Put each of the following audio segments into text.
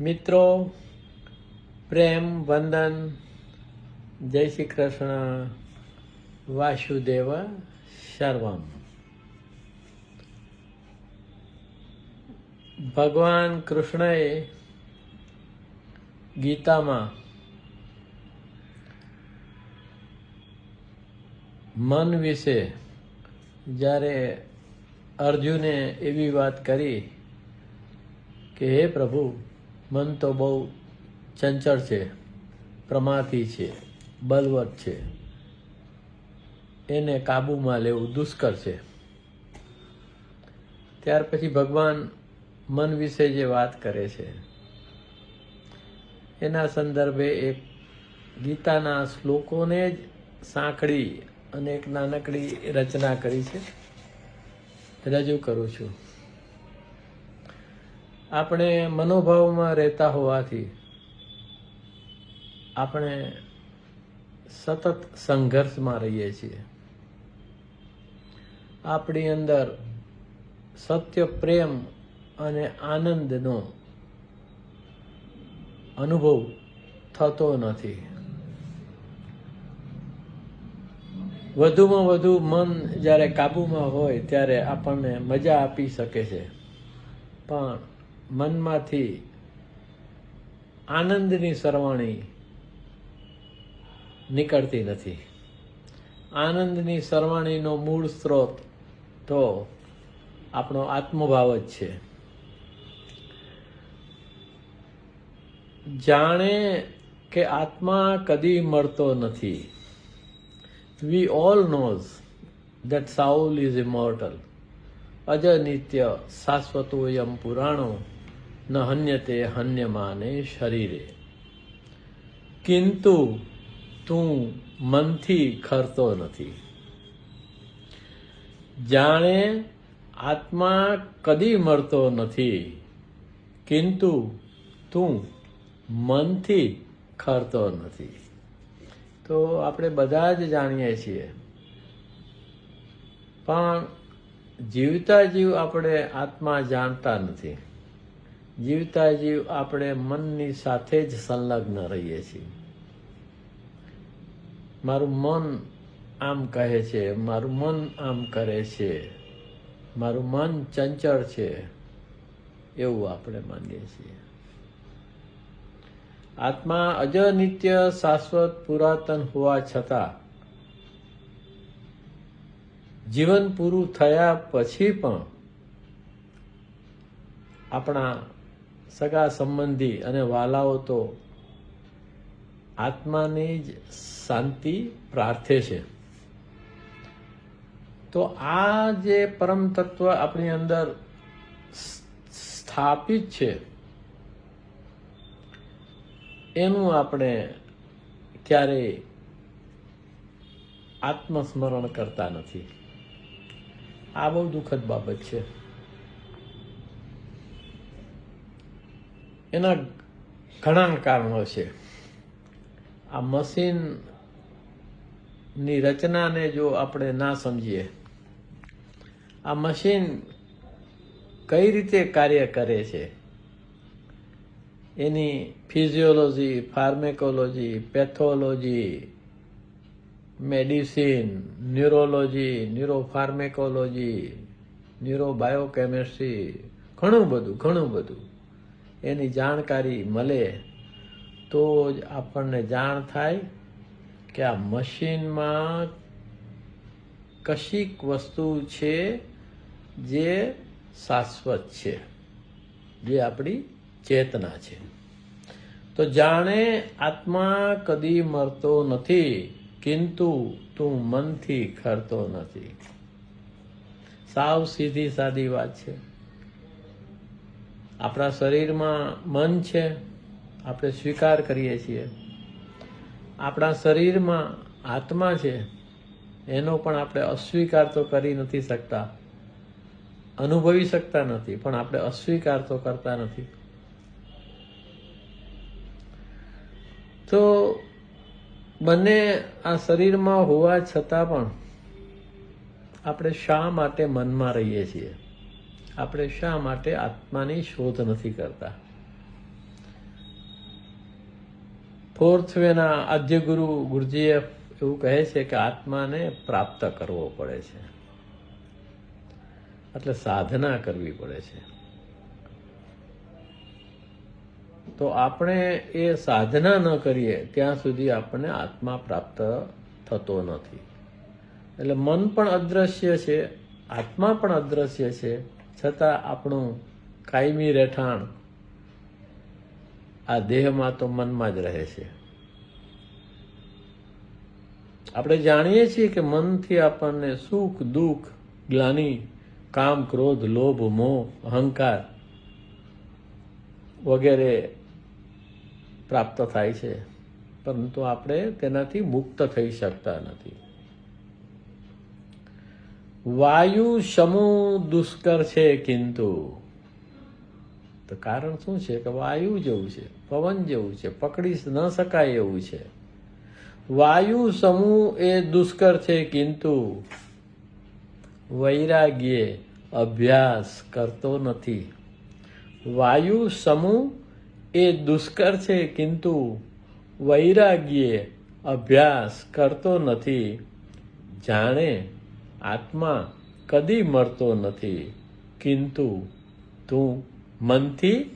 મિત્રો પ્રેમ વંદન જય શ્રી કૃષ્ણ વાસુદેવ સર્વમ ભગવાન કૃષ્ણએ ગીતામાં મન વિશે જ્યારે અર્જુને એવી વાત કરી કે હે પ્રભુ મન તો બહુ ચંચળ છે, પ્રમાથી છે, બલવત છે. એને કાબૂમાં લેવું દુષ્કર છે. ત્યાર પછી ભગવાન મન વિશે જે વાત કરે છે, એના સંદર્ભે એક ગીતાના શ્લોકોને જ સાંકળી અને એક નાનકડી રચના કરી છે. રજૂ કરું છું. આપણે મનોભાવમાં રહેતા હોવાથી આપણે સતત સંઘર્ષમાં રહીએ છીએ. આપણી અંદર સત્ય, પ્રેમ અને આનંદનો અનુભવ થતો નથી. વધુમાં વધુ મન જ્યારે કાબૂમાં હોય ત્યારે આપણને મજા આપી શકે છે. પણ મનમાંથી આનંદની સરવાણી નીકળતી નથી. આનંદની સરવાણીનો મૂળ સ્ત્રોત તો આપણો આત્મભાવ જ છે. જાણે કે આત્મા કદી મળતો નથી. We all knows that soul is immortal અજ નિત્ય શાશ્વતોયમ પુરાણો ન હન્યતે હન્યમાને શરીરે કિંતુ તું મનથી ખરતો નથી જાણે આત્મા કદી મરતો નથી કિંતુ તું મનથી ખરતો નથી તો આપણે બધા જ જાણીએ છીએ પણ જીવતા જીવ આપણે આત્મા જાણતા નથી જીવતા જીવ આપણે મનની સાથે જ સંલગ્ન રહીએ છીએ. મારું મન આમ કહે છે, મારું મન આમ કરે છે, મારું મન ચંચળ છે, એવું આપણે માનીએ છીએ. આત્મા અજનિત્ય શાશ્વત પુરાતન હોવા છતાં જીવન પૂરું થયા પછી પણ આપણા સગા સંબંધી અને વાલાઓ તો આત્માની જ શાંતિ પ્રાર્થે છે. તો આ જે પરમ તત્વ આપણી અંદર સ્થાપિત છે, એનું આપણે ક્યારેય આત્મસ્મરણ કરતા નથી. આ બહુ દુઃખદ બાબત છે. એના ઘણા કારણો છે. આ મશીનની રચનાને જો આપણે ના સમજીએ, આ મશીન કઈ રીતે કાર્ય કરે છે? એની physiology, pharmacology, pathology, medicine, neurology, neuropharmacology, neurobiochemistry, ઘણું બધું ઘણું બધું. એની જાણકારી મળે તો જ આપણને જાણ થાય કે આ મશીનમાં કશીક વસ્તુ છે જે શાશ્વત છે, જે આપણી ચેતના છે. તો જાણે આત્મા કદી મરતો નથી, કિંતુ તું મનથી ખરતો નથી. સાવ સીધી સાદી વાત છે. આપણા શરીરમાં મન છે, આપણે સ્વીકાર કરીએ છીએ. આપણા શરીરમાં આત્મા છે, એનો પણ આપણે અસ્વીકાર તો કરી નથી શકતા. અનુભવી શકતા નથી, પણ આપણે અસ્વીકાર તો કરતા નથી. તો બંને આ શરીરમાં હોવા છતાં પણ આપણે શા માટે મનમાં રહીએ છીએ? આપણે શા માટે આત્માની શોધ નથી કરતા? ફોર્થ વેના આદ્ય ગુરુ ગુરુજીએ એવું કહે છે કે આત્માને પ્રાપ્ત કરવો પડે છે. એટલે સાધના કરવી પડે છે. તો આપણે એ સાધના ન કરીએ, ત્યાં સુધી આપણને આત્મા પ્રાપ્ત થતો નથી. એટલે મન પણ અદ્રશ્ય છે, આત્મા પણ અદ્રશ્ય છે. છતાં આપણું કાયમી રહેઠાણ આ દેહમાં તો મનમાં જ રહે છે. આપણે જાણીએ છીએ કે મનથી આપણને સુખ, દુઃખ, ગ્લાની, કામ, ક્રોધ, લોભ, મોહ, અહંકાર વગેરે પ્રાપ્ત થાય છે. પરંતુ આપણે તેનાથી મુક્ત થઈ શકતા નથી. વાયુ સમૂહ દુષ્કર છે કિંતુ. તો કારણ શું છે કે વાયુ જેવું છે, પવન જેવું છે, પકડી ન શકાય એવું છે. વાયુ સમૂહ એ દુષ્કર છે કિંતુ. વૈરાગ્ય અભ્યાસ કરતો નથી. વાયુ સમૂહ એ દુષ્કર છે કિંતુ. વૈરાગ્ય અભ્યાસ કરતો નથી. જાણે આત્મા કદી મરતો નથી, કિંતુ તું મનથી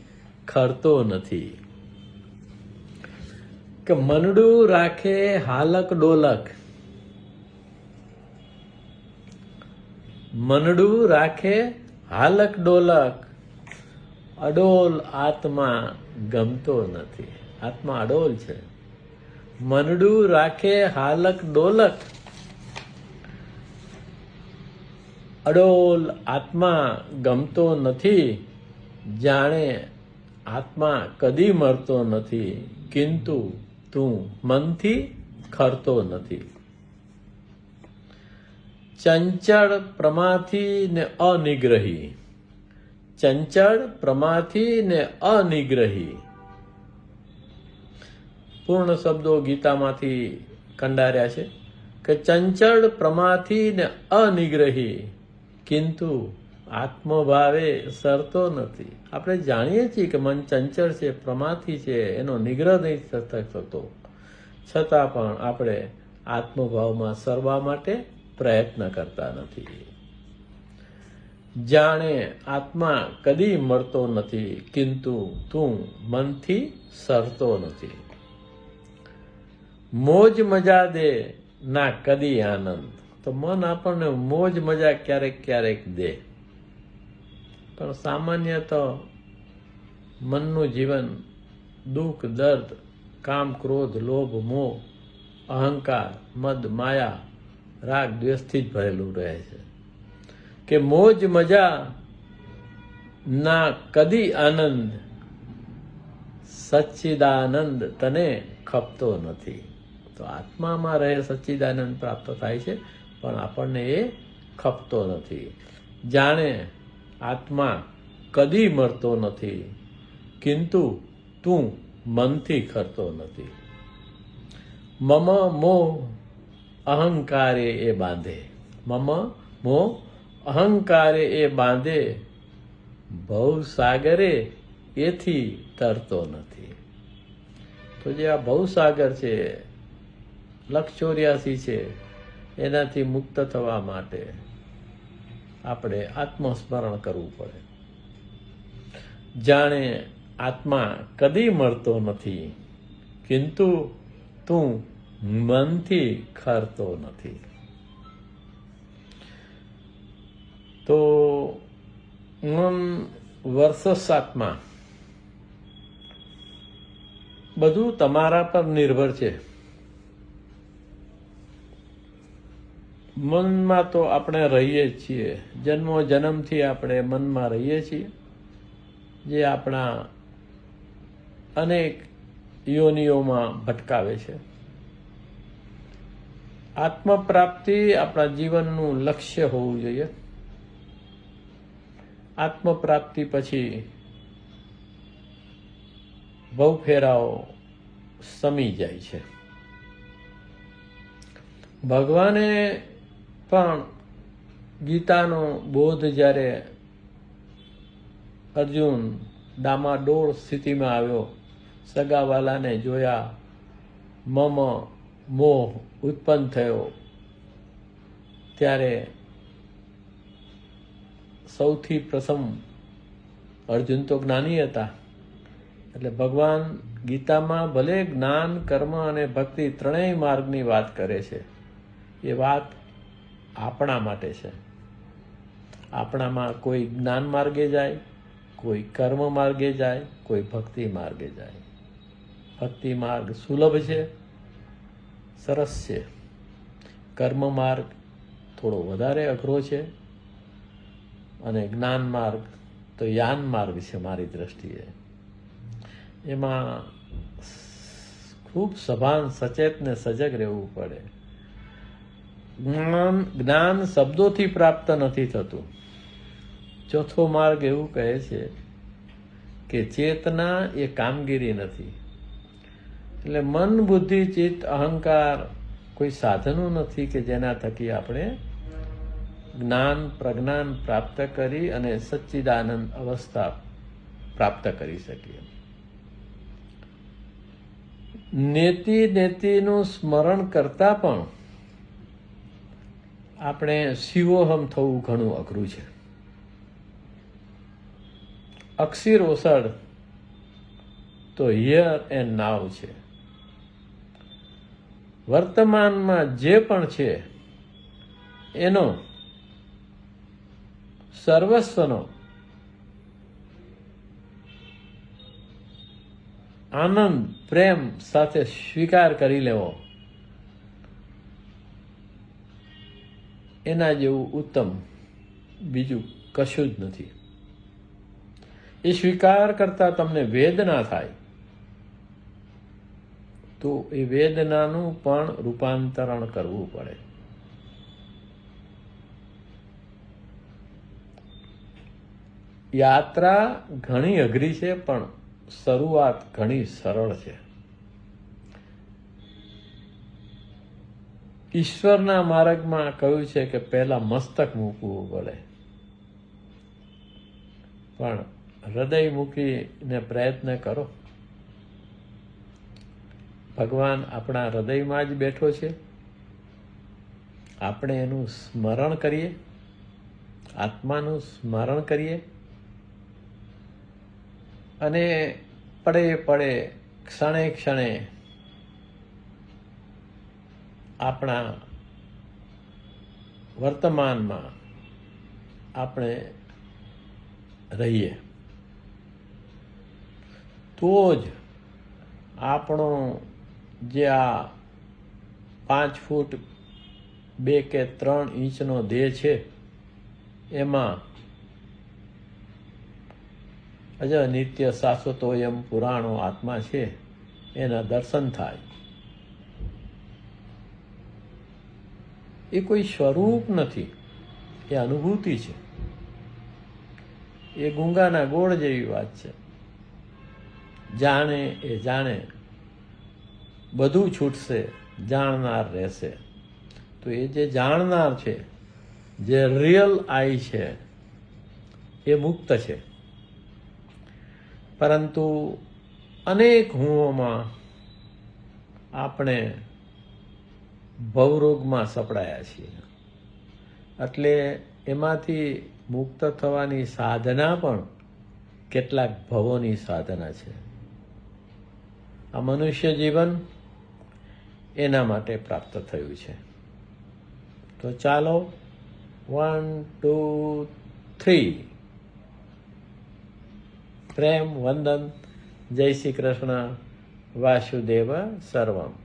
ખરતો નથી. કે મનડું રાખે હાલક ડોલક. મનડું રાખે હાલક ડોલક. અડોલ આત્મા ગમતો નથી. આત્મા અડોલ છે. મનડું રાખે હાલક ડોલક. અડોલ આત્મા ગમતો નથી, જાણે આત્મા કદી મરતો નથી, કિંતુ તું મનથી ખરતો નથી. ચંચળ પ્રમાથી ને અનિગ્રહી, ચંચળ પ્રમાથી ને અનિગ્રહી. પૂર્ણ શબ્દો ગીતામાંથી કંડાર્યા છે કે ચંચળ પ્રમાથી ને અનિગ્રહી કિંતુ આત્મભાવે સરતો નથી. આપણે જાણીએ છીએ કે મન ચંચળ છે, પ્રમાથી છે, એનો નિગ્રહ નહીં થતો છતાં પણ આપણે આત્મભાવમાં સરવા માટે પ્રયત્ન કરતા નથી. જાણે આત્મા કદી મળતો નથી, કિંતુ તું મનથી સરતો નથી. મોજ મજા દે, ના કદી આનંદ. તો મન આપણને મોજ મજા ક્યારેક ક્યારેક દે. પણ સામાન્ય તો મનનું જીવન દુઃખ, દર્દ, કામ, ક્રોધ, લોભ, મોહ, અહંકાર, મદ, માયા, રાગ, દ્વેષથી જ ભરેલું રહે છે. કે મોજ મજા ના કદી આનંદ, સચ્ચિદાનંદ તને ખપતો નથી. તો આત્મામાં રહે સચ્ચિદાનંદ પ્રાપ્ત થાય છે. પણ આપણને એ ખપતો નથી. જાણે આત્મા કદી મરતો નથી, કિંતુ તું મનથી ખરતો નથી. મમ મો અહંકારે એ બાંધે. મમ મો અહંકારે એ બાંધે. ભવસાગરે એથી તરતો નથી. તો જે આ ભવસાગર છે લક્ષ ચોર્યાસી છે એનાથી મુક્ત થવા માટે આપણે આત્મસ્મરણ કરવું પડે. જાણે આત્મા કદી મળતો નથી, કિંતુ તું મનથી ખરતો નથી. તો મન વર્ષ આત્મા, બધું તમારા પર નિર્ભર છે. મનમાં તો આપણે રહીએ જ છીએ. જન્મો જન્મથી આપણે મનમાં રહીએ છીએ. જે આપણા અનેક યોનિઓમાં ભટકાવે છે. આત્મપ્રાપ્તિ આપણા જીવનનું લક્ષ્ય હોવું જોઈએ. આત્મપ્રાપ્તિ પછી બહુ ફેરાઓ સમી જાય છે. ભગવાને પણ ગીતાનો બોધ જ્યારે અર્જુન ડામાડોળ સ્થિતિમાં આવ્યો, સગાવાલાને જોયા, મમ મોહ ઉત્પન્ન થયો. ત્યારે સૌથી પ્રથમ અર્જુન તો જ્ઞાની હતા. એટલે ભગવાન ગીતામાં ભલે જ્ઞાન, કર્મ અને ભક્તિ ત્રણેય માર્ગની વાત કરે છે. એ વાત આપણા માટે છે. આપણામાં કોઈ જ્ઞાન માર્ગે જાય, કોઈ કર્મ માર્ગે જાય, કોઈ ભક્તિ માર્ગે જાય. ભક્તિ માર્ગ સુલભ છે, સરસ છે. કર્મ માર્ગ થોડો વધારે અઘરો છે અને જ્ઞાન માર્ગ તો યાન માર્ગ છે મારી દ્રષ્ટિએ. એમાં ખૂબ સભાન, સચેત ને સજગ રહેવું પડે. જ્ઞાન જ્ઞાન શબ્દોથી પ્રાપ્ત નથી થતું. ચોથો માર્ગ એવું કહે છે કે ચેતના એ કામગીરી નથી. એટલે મન, બુદ્ધિ, ચિત્ત, અહંકાર કોઈ સાધનો નથી કે જેના થકી આપણે જ્ઞાન, પ્રજ્ઞાન પ્રાપ્ત કરી અને સચ્ચિદાનંદ અવસ્થા પ્રાપ્ત કરી શકીએ. નેતિ નેતિનું સ્મરણ કરતા પણ આપણે શિવોહમ થવું ઘણું અઘરું છે. અક્ષીર ઓસડ તો હિયર એન્ડ નાવ છે. વર્તમાનમાં જે પણ છે, એનો સર્વસ્વનો આનંદ, પ્રેમ સાથે સ્વીકાર કરી લેવો. એના જેવું ઉત્તમ બીજું કશું જ નથી. એ સ્વીકાર કરતા તમને વેદના થાય. તો એ વેદનાનું પણ રૂપાંતરણ કરવું પડે. યાત્રા ઘણી અઘરી છે, પણ શરૂઆત ઘણી સરળ છે. ઈશ્વરના માર્ગમાં કહ્યું છે કે પહેલા મસ્તક મૂકવું પડે. પણ હૃદય મૂકીને પ્રયત્ન કરો. ભગવાન આપણા હૃદયમાં જ બેઠો છે. આપણે એનું સ્મરણ કરીએ. આત્માનું સ્મરણ કરીએ. અને પડે પડે ક્ષણે ક્ષણે આપણા વર્તમાનમાં આપણે રહીએ. તો જ આપણો જે આ પાંચ ફૂટ બે કે ત્રણ ઇંચનો દેહ છે, એમાં અજ નિત્ય શાશ્વતોયમ પુરાણો આત્મા છે, એના દર્શન થાય. એ કોઈ સ્વરૂપ નથી. એ અનુભૂતિ છે. એ ગુંગાના ગોળ જેવી વાત છે. જાણે એ જાણે. બધું છૂટશે, જાણનાર રહેશે. તો એ જે જાણનાર છે, જે રિયલ આઈ છે, એ મુક્ત છે. પરંતુ અનેક હુઓમાં આપણે ભવરોગમાં સપડાયા છીએ. એટલે એમાંથી મુક્ત થવાની સાધના પણ કેટલાક ભવોની સાધના છે. આ મનુષ્ય જીવન એના માટે પ્રાપ્ત થયું છે. તો ચાલો વન ટુ થ્રી પ્રેમ, વંદન. જય શ્રી કૃષ્ણ. વાસુદેવ સર્વમ.